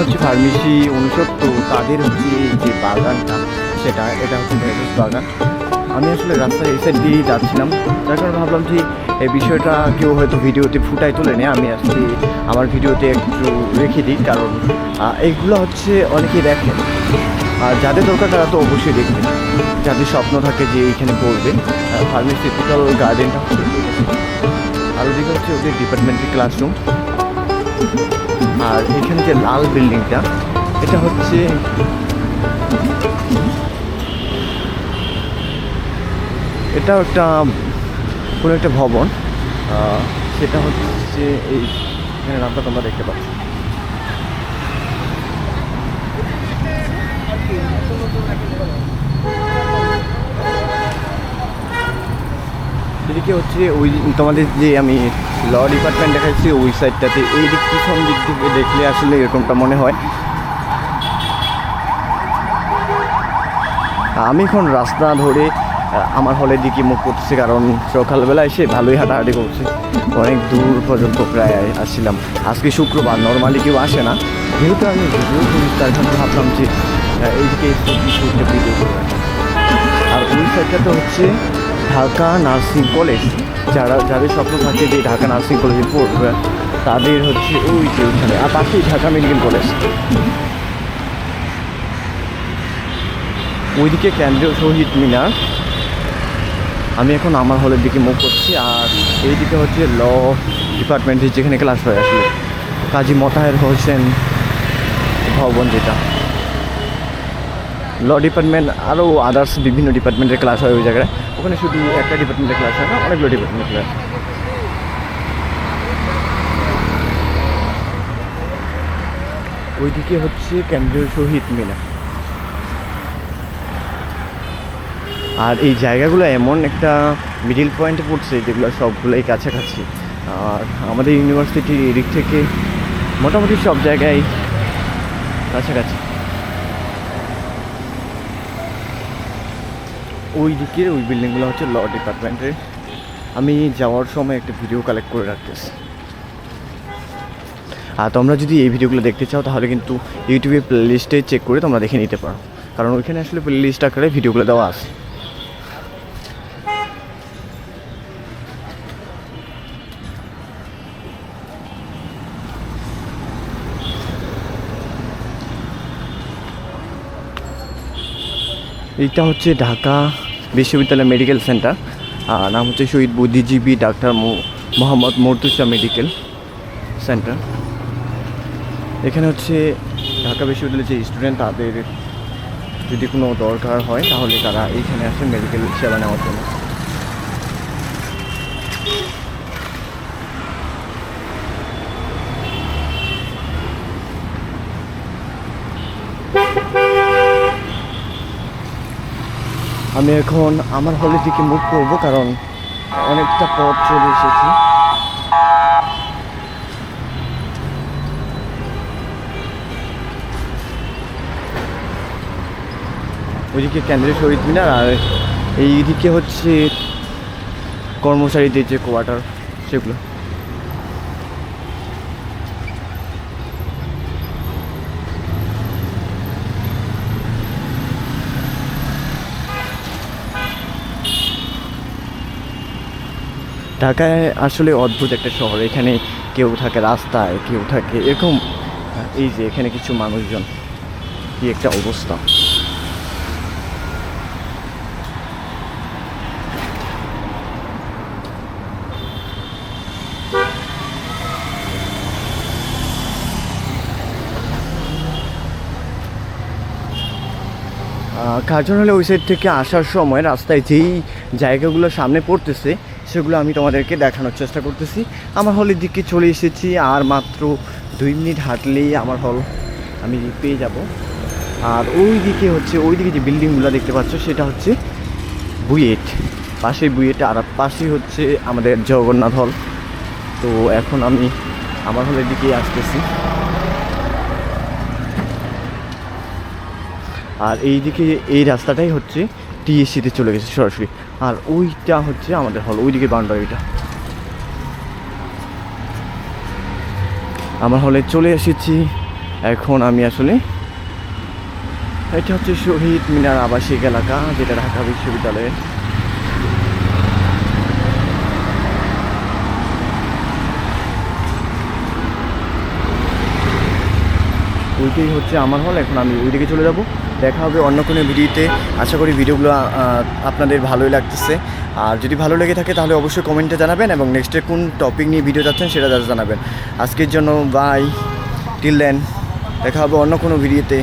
হচ্ছে ফার্মেসি উনসত্তর তাদের হচ্ছে যে বাগানটা, সেটা, এটা হচ্ছে ভেষজ বাগান। আমি আসলে রাস্তার এই সাইড দিয়েই যাচ্ছিলাম। যার কারণে ভাবলাম যে এই বিষয়টা কেউ হয়তো ভিডিওতে ফুটাই তুলে নেয়, আমি আসলে আমার ভিডিওতে একটু রেখে দিই, কারণ এইগুলো হচ্ছে অনেকেই দেখেন আর যাদের দরকার তারা তো অবশ্যই দেখবেন যাদের স্বপ্ন থাকে যে এইখানে পড়বে ফার্মাসিউটিক্যাল গার্ডেনটা আর ওদিকে হচ্ছে ওদের ডিপার্টমেন্টের ক্লাসরুম আর এখানে যে লাল বিল্ডিংটা, এটা হচ্ছে এটা একটা, কোনো একটা ভবন। সেটা হচ্ছে এই, এখানে নামটা তোমরা দেখতে পাচ্ছ। এদিকে হচ্ছে ওই তোমাদের যে আমি ল ডিপার্টমেন্ট দেখাচ্ছি ওই সাইডটাতে এই দিক পিছন দিক থেকে দেখলে আসলে এরকমটা মনে হয়? আমি এখন রাস্তা ধরে, আমার হলের দিকে মুখ করতেছি, কারণ সকালবেলা এসে ভালোই হাঁটাহাঁটি করছে। অনেক দূর পর্যন্ত প্রায় আসছিলাম। আজকে শুক্রবার নর্মালি কেউ আসে না। যেহেতু আমি ভিডিও করি, তার জন্য ভাবলাম যে এইদিকে আর ওই সাইডটা তো হচ্ছে ঢাকা নার্সিং কলেজ। যারা, যাদের স্বপ্ন থাকে যে ঢাকা নার্সিং কলেজে পড়বে, তাদের হচ্ছে ওই যে ওইখানে, আর পাশেই ঢাকা মেডিকেল কলেজ। ওইদিকে কেন্দ্রীয় শহীদ মিনার। আমি এখন আমার হলের দিকে মুখ করছি, আর এইদিকে হচ্ছে ল ডিপার্টমেন্টের যেখানে ক্লাস হয় আসলে। কাজী মোতাহের হোসেন ভবন যেটা। ল ডিপার্টমেন্ট আরও আদার্স বিভিন্ন ডিপার্টমেন্টের ক্লাস হয় ওই জায়গায়। ওখানে শুধু একটা ডিপার্টমেন্টের ক্লাস হয় না, অনেকগুলো ডিপার্টমেন্টের ক্লাস ওইদিকে হচ্ছে কেন্দ্রীয় শহীদ মিনার। আর এই জায়গাগুলো এমন একটা মিডিল পয়েন্টে পড়ছে যেগুলো সবগুলোই কাছাকাছি। আর আমাদের ইউনিভার্সিটির এদিক থেকে মোটামুটি সব জায়গায় কাছাকাছি। ওই দিকের ওই বিল্ডিংগুলো হচ্ছে ল ডিপার্টমেন্টের। আমি যাওয়ার সময় একটা ভিডিও কালেক্ট করে রাখতেছি। আর তোমরা যদি এই ভিডিওগুলো দেখতে চাও, তাহলে কিন্তু ইউটিউবে প্লেলিস্টে চেক করে তোমরা দেখে নিতে পারো। কারণ ওইখানে আসলে প্লেলিস্ট আকারে ভিডিওগুলো দেওয়া আছে। এইটা হচ্ছে ঢাকা বিশ্ববিদ্যালয় মেডিকেল সেন্টার। নাম হচ্ছে শহীদ বুদ্ধিজীবী doctor Mohammad Murtuza medical centre. এখানে হচ্ছে ঢাকা বিশ্ববিদ্যালয়ের যে স্টুডেন্ট তাদের যদি কোনো দরকার হয়, তাহলে তারা এইখানে আসে মেডিকেল সেবা নেওয়ার জন্য। আমি এখন আমার হলের দিকে মুভ করব কারণ অনেকটা পথ চলে এসেছি। ওইদিকে কেন্দ্রীয় শহীদ মিনার আর এইদিকে হচ্ছে কর্মচারীদের যে কোয়ার্টার সেগুলো। ঢাকায় আসলে অদ্ভুত একটা শহর। এখানে কেউ থাকে রাস্তায়, কেউ থাকে এরকম। এই যে এখানে কিছু মানুষজন, কি একটা অবস্থা। কার্জন হলে ওই সাইড থেকে আসার সময় রাস্তায় যেই জায়গাগুলো সামনে পড়তেছে সেগুলো আমি তোমাদেরকে দেখানোর চেষ্টা করতেছি। আমার হলের দিকে চলে এসেছি, আর মাত্র দুই মিনিট হাঁটলেই আমার হল আমি পেয়ে যাব। আর ওই দিকে হচ্ছে ওই দিকে যে বিল্ডিংগুলো দেখতে পাচ্ছ, সেটা হচ্ছে বুয়েট। পাশে বুয়েট, আর পাশেই হচ্ছে আমাদের জগন্নাথ হল তো এখন আমি আমার হলের দিকেই আসতেছি। আর এই দিকে এই রাস্তাটাই হচ্ছে টিএসসিতে চলে গেছে সরাসরি। আর ওইটা হচ্ছে আমাদের হল, ওইদিকে বাউন্ডারিটা আমার হলে চলে এসেছি। এখন আমি আসলে এটা হচ্ছে শহীদ মিনার আবাসিক এলাকা, যেটা ঢাকা বিশ্ববিদ্যালয়ের। ওইটাই হচ্ছে আমার হল, এখন আমি ওইদিকে চলে যাব। দেখা হবে অন্য কোনো ভিডিওতে। আশা করি ভিডিওগুলো আপনাদের ভালোই লাগতেছে। আর যদি ভালো লেগে থাকে তাহলে অবশ্যই কমেন্টে জানাবেন এবং নেক্সটে কোন টপিক নিয়ে ভিডিও যাচ্ছেন সেটা জানাবেন। আজকের জন্য বাই টিল দেন দেখা হবে অন্য কোনো ভিডিওতে।